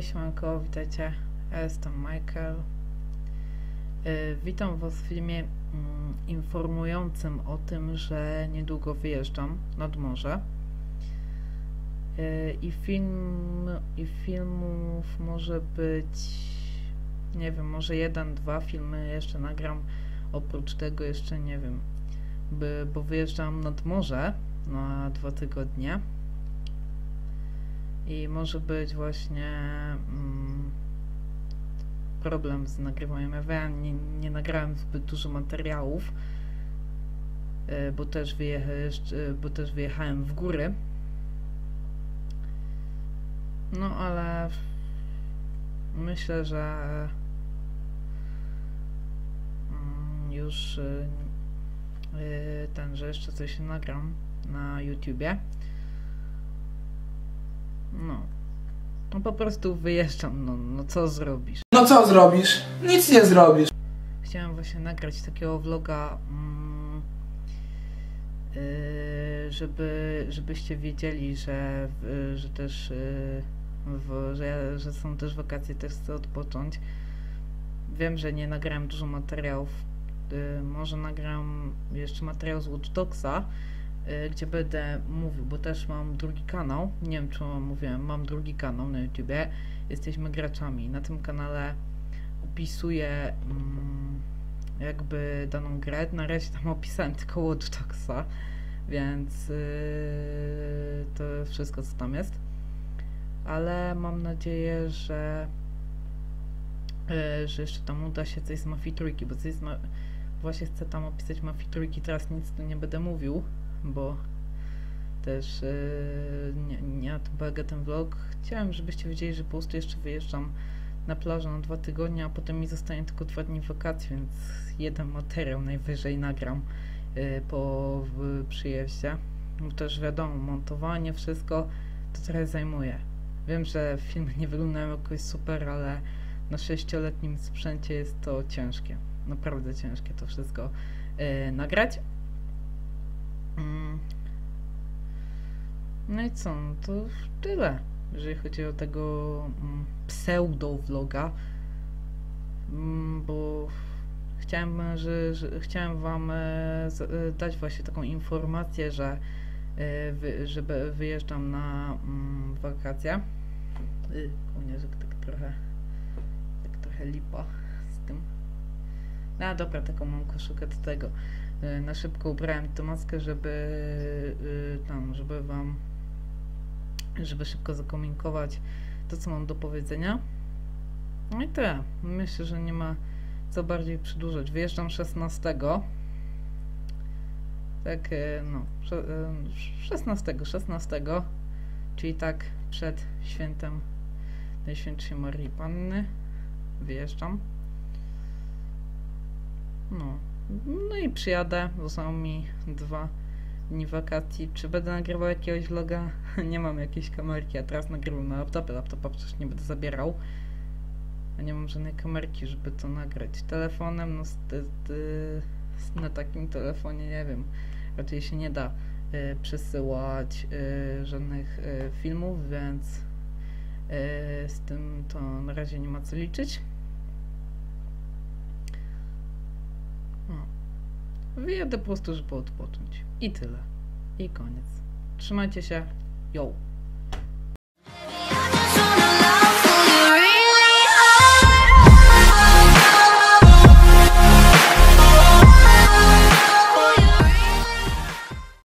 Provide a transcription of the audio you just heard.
siemanko, witajcie. Ja jestem Michael. Y, Witam Was w filmie mm, informującym o tym, że niedługo wyjeżdżam nad morze. Y, I film, i filmów może być, nie wiem, może jeden, dwa filmy jeszcze nagram. Oprócz tego jeszcze nie wiem, by, bo wyjeżdżam nad morze na dwa tygodnie. I może być właśnie mm, problem z nagrywaniem. Ja nie, nie nagrałem zbyt dużo materiałów, e, bo też, jeszcze- bo też wyjechałem w góry. No ale myślę, że mm, już y, ten, że jeszcze coś nagram na YouTubie. No. No po prostu wyjeżdżam, no, no co zrobisz? No co zrobisz? Nic nie zrobisz. Chciałem właśnie nagrać takiego vloga, mm, yy, żeby, żebyście wiedzieli, że, w- że też, yy, w, że, że są też wakacje, też chcę odpocząć. Wiem, że nie nagrałem dużo materiałów. Yy, może nagram jeszcze materiał z Watch Dogsa, yy, gdzie będę mówił, bo też mam drugi kanał. Nie wiem, czy mówiłem, mam drugi kanał na YouTubie. Jesteśmy graczami. Na tym kanale opisuję mm, jakby daną grę. Na razie tam opisałem tylko Watch Dogsa, więc yy, to wszystko co tam jest. Ale mam nadzieję, że yy, że jeszcze tam uda się coś z Mafii Trójki, bo coś z ma- właśnie chcę tam opisać Mafii Trójki. Teraz nic tu nie będę mówił, bo też yy, na tym polega ten vlog. Chciałem, żebyście wiedzieli, że po prostu jeszcze wyjeżdżam na plażę na dwa tygodnie, a potem mi zostanie tylko dwa dni wakacji, więc jeden materiał najwyżej nagram y, po w, przyjeździe. Bo też wiadomo, montowanie, wszystko to trochę zajmuje. Wiem, że filmy nie wyglądają jakoś super, ale na sześcioletnim sprzęcie jest to ciężkie. Naprawdę ciężkie to wszystko y, nagrać. Mm. No i co, no to tyle, jeżeli chodzi o tego mm, pseudo-vloga, Mm, bo chciałem, że, że chciałem wam e, e, dać właśnie taką informację, że, e, że wyjeżdżam na wakacje. Że tak trochę, tak trochę lipa z tym. No dobra, taką mam koszulkę do tego. E, Na szybko ubrałem tę maskę, żeby y, tam, żeby wam żeby szybko zakomunikować to, co mam do powiedzenia. No i tyle. Myślę, że nie ma co bardziej przedłużać. Wyjeżdżam 16. Tak, e, no, sze- e, 16, 16, czyli tak przed świętem Najświętszej Marii Panny. Wyjeżdżam. No. No i przyjadę. Zostaną mi dwa dni wakacji. Czy będę nagrywał jakiegoś vloga? nie mam jakiejś kamerki, a teraz nagrywam na laptopie. Laptopa przecież nie będę zabierał. A nie mam żadnej kamerki, żeby to nagrać. Telefonem, no z, na takim telefonie nie wiem. Raczej się nie da y, przesyłać y, żadnych y, filmów, więc y, z tym to na razie nie ma co liczyć. Wyjadę po prostu, żeby odpocząć. I tyle. I koniec. Trzymajcie się. Yo.